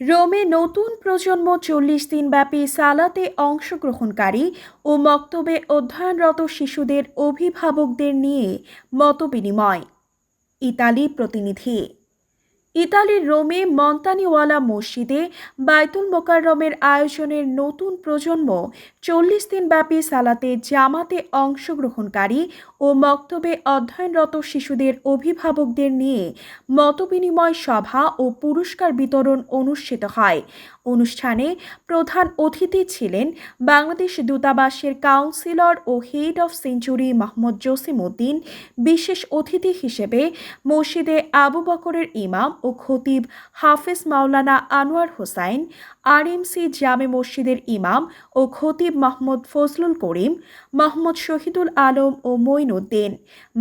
রোমে নতুন প্রজন্ম চল্লিশ দিনব্যাপী সালাতে অংশগ্রহণকারী ও মক্তবে অধ্যয়নরত শিশুদের অভিভাবকদের নিয়ে মতবিনিময়। ইতালি প্রতিনিধি ইতালির রোমে মন্তানিওয়ালা মসজিদে বাইতুল মোকাররমের আয়োজনের নতুন প্রজন্ম চল্লিশ দিনব্যাপী সালাতে জামাতে অংশগ্রহণকারী ও মক্তবে অধ্যয়নরত শিশুদের অভিভাবকদের নিয়ে মতবিনিময় সভা ও পুরস্কার বিতরণ অনুষ্ঠিত হয়। অনুষ্ঠানে প্রধান অতিথি ছিলেন বাংলাদেশ দূতাবাসের councillor O head of chancery Mohammad Jasim Uddin, বিশেষ অতিথি হিসেবে মসজিদে আবু বকরের ইমাম ও খতিব হাফেজ মাওলানা আনোয়ার হোসাইন, আরএমসি জামে মসজিদের ইমাম ও খতিব মাহমুদ ফজলুল করিম, মোহাম্মদ শহীদুল আলম ও মঈনুদ্দিন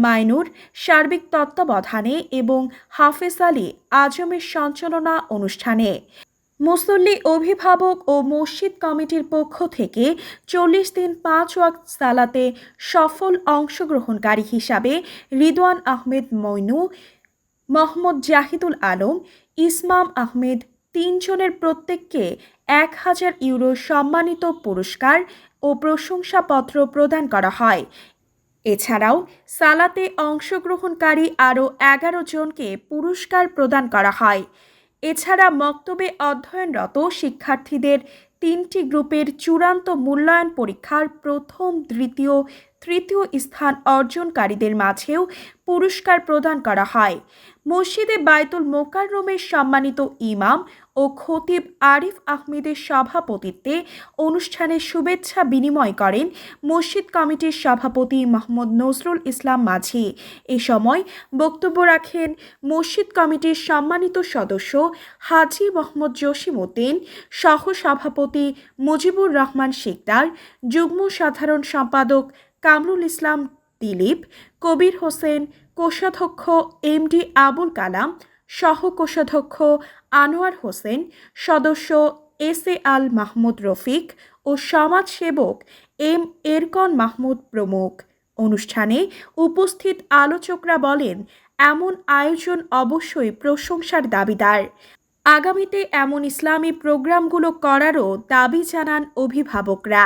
মাইনুর সার্বিক তত্ত্বাবধানে এবং হাফেজ আলী আজমের সঞ্চালনা অনুষ্ঠানে। মুসল্লি, অভিভাবক ও মসজিদ কমিটির পক্ষ থেকে চল্লিশ দিন পাঁচ ওয়াক্ত সালাতে সফল অংশগ্রহণকারী হিসাবে রিদওয়ান আহমেদ মইনু, মোহাম্মদ জাহিদুল আলম, ইসমাম আহমেদ তিনজনের প্রত্যেককে এক হাজার ইউরো সম্মানিত পুরস্কার ও প্রশংসাপত্র প্রদান করা হয়। এছাড়াও সালাতে অংশগ্রহণকারী আরও এগারো জনকে পুরস্কার প্রদান করা হয়। এছাড়া মক্তবে অধ্যয়নরত শিক্ষার্থীদের তিনটি গ্রুপের চূড়ান্ত মূল্যায়ন পরীক্ষার প্রথম দ্বিতীয় তৃতীয় স্থান অর্জনকারীদের মাঝেও পুরস্কার প্রদান করা হয়। মসজিদে বাইতুল মোকাররমের সম্মানিত ইমাম ও খতিব আরিফ আহমেদের সভাপতিত্বে অনুষ্ঠানে শুভেচ্ছা বিনিময় করেন মসজিদ কমিটির সভাপতি মোহাম্মদ নজরুল ইসলাম মাঝি। এ সময় বক্তব্য রাখেন মসজিদ কমিটির সম্মানিত সদস্য হাজি মোহাম্মদ জসিম উদ্দিন সহ সভাপতি মুজিবুর রহমান শিকদার, যুগ্ম সাধারণ সম্পাদক কামরুল ইসলাম দিলীপ, কবির হোসেন, কোষাধ্যক্ষ এমডি আবুল কালাম, সহ কোষাধ্যক্ষ আনোয়ার হোসেন, সদস্য এস এ আল মাহমুদ রফিক ও সমাজসেবক এম এরকন মাহমুদ প্রমুখ। অনুষ্ঠানে উপস্থিত আলোচকরা বলেন, এমন আয়োজন অবশ্যই প্রশংসার দাবিদার। আগামীতে এমন ইসলামী প্রোগ্রামগুলো করারও দাবি জানান অভিভাবকরা।